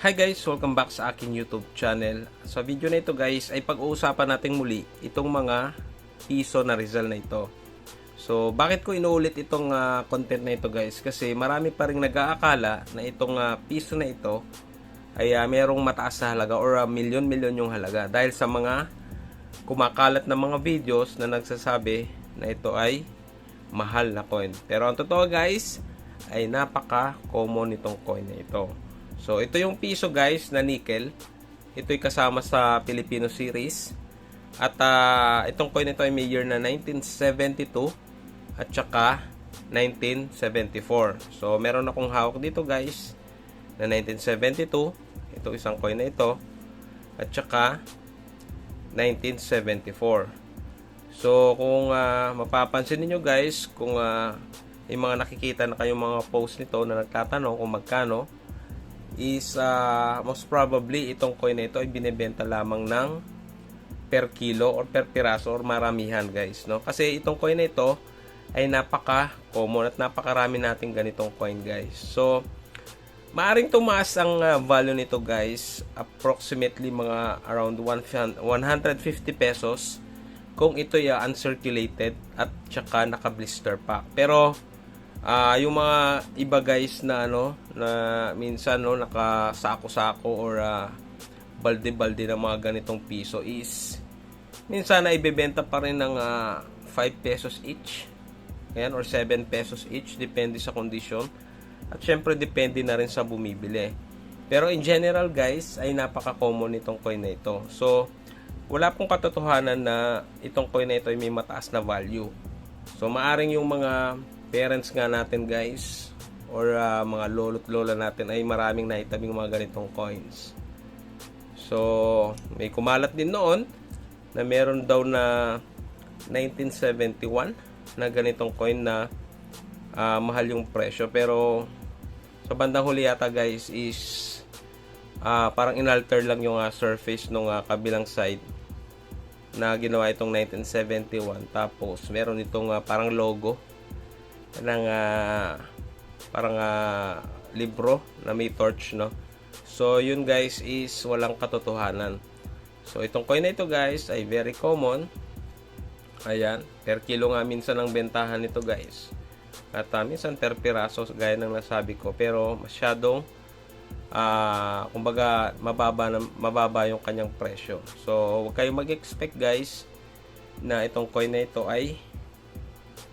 Hi guys, welcome back sa aking YouTube channel. Sa video na ito guys ay pag-uusapan natin muli itong mga piso na Rizal na ito. So, bakit ko inuulit itong ah, content na ito guys? Kasi marami pa rin nag-aakala na itong ah, piso na ito ay ah, merong mataas na halaga or ah, milyon-milyon yung halaga dahil sa mga kumakalat na mga videos na nagsasabi na ito ay mahal na coin. Pero ang totoo guys ay napaka-common itong coin na ito. So, ito yung piso guys na nickel. Ito'y kasama sa Filipino series. At ah, itong coin nito ay may year na 1972 at saka 1974. So, meron akong hawak dito guys na 1972. Ito isang coin na ito. At saka 1974. So, kung ah, mapapansin niyo guys, kung ah, yung mga nakikita na kayong mga post nito na nagtatanong kung magkano, is ah, most probably itong coin na ito ay binebenta lamang ng per kilo or per piraso or maramihan guys no? Kasi itong coin na ito ay napaka common at napakarami nating ganitong coin guys. So maaring tumaas ang ah, value nito guys approximately mga around 150 pesos kung ito ay ah, uncirculated at saka naka blister pack pero Ah, yung mga iba guys na ano na minsan no nakasako-sako or ah, balde-balde ng mga ganitong piso is minsan na ibebenta pa rin ng ah, 5 pesos each. Ayan, or 7 pesos each depende sa condition. At syempre depende na rin sa bumibili. Pero in general guys ay napaka-common itong coin na ito. So wala pong katotohanan na itong coin na ito ay may mataas na value. So maaring yung mga parents nga natin guys or ah, mga lolo't lola natin ay maraming naitabing mga ganitong coins. So, may kumalat din noon na meron daw na 1971 na ganitong coin na ah, mahal yung presyo. Pero sa bandang huli yata guys is ah, parang inalter lang yung ah, surface ng kabilang side na ginawa itong 1971 tapos meron itong ah, parang logo ng ah, parang ah, libro na may torch no? So yun guys is walang katotohanan. So itong coin na ito guys ay very common. Ayan per kilo nga minsan ang bentahan nito guys. At ah, minsan per piraso gaya ng nasabi ko. Pero masyadong ah kumbaga mababa na, mababa yung kanyang presyo. So huwag kayong mag-expect guys na itong coin na ito ay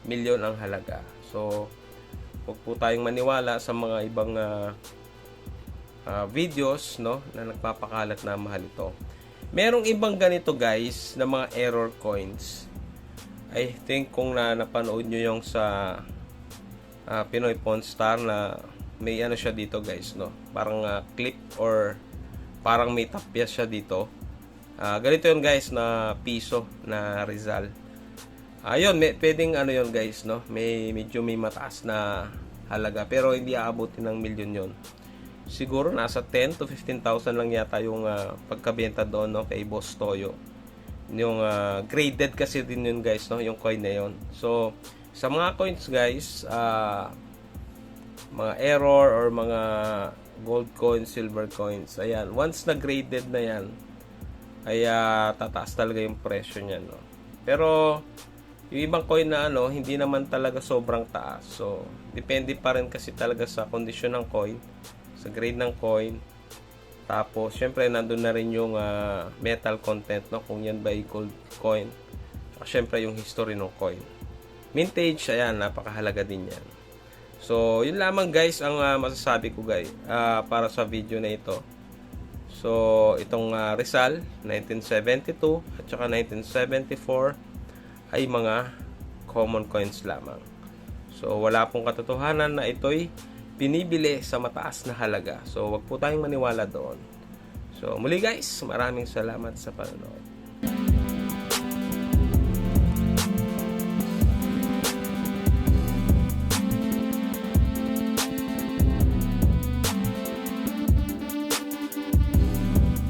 milyon ang halaga So, huwag po tayong maniwala sa mga ibang ah, ah, videos no, na nagpapakalat na mahal ito. Merong ibang ganito guys na mga error coins. I think kung na napanood nyo yung sa ah, Pinoy Pawn Star na may ano siya dito guys no. Parang ah, clip or parang may tapyas siya dito. Ah, ganito yun guys na piso na Rizal. Ayun, may, pwedeng ano yon guys, no? May medyo may mataas na halaga pero hindi aabutin ng milyon yon. Siguro nasa 10 to 15,000 lang yata yung ah, pagkabenta doon no kay Boss Toyo. Yung ah, graded kasi din yun guys, no, yung coin na yon. So, sa mga coins guys, ah, mga error or mga gold coins, silver coins, ayan, once na graded na yan, ay ah, tataas talaga yung presyo niya, no. Pero yung ibang coin na ano, hindi naman talaga sobrang taas. So, depende pa rin kasi talaga sa kondisyon ng coin, sa grade ng coin. Tapos, syempre, nandun na rin yung ah, metal content, no? Kung yan ba gold coin. At syempre, yung history ng coin. Vintage, ayan, napakahalaga din yan. So, yun lamang guys ang ah, masasabi ko guys ah, para sa video na ito. So, itong ah, Rizal, 1972 at saka 1974 ay mga common coins lamang. So, wala pong katotohanan na ito'y pinibili sa mataas na halaga. So, wag po tayong maniwala doon. So, muli guys, maraming salamat sa panonood.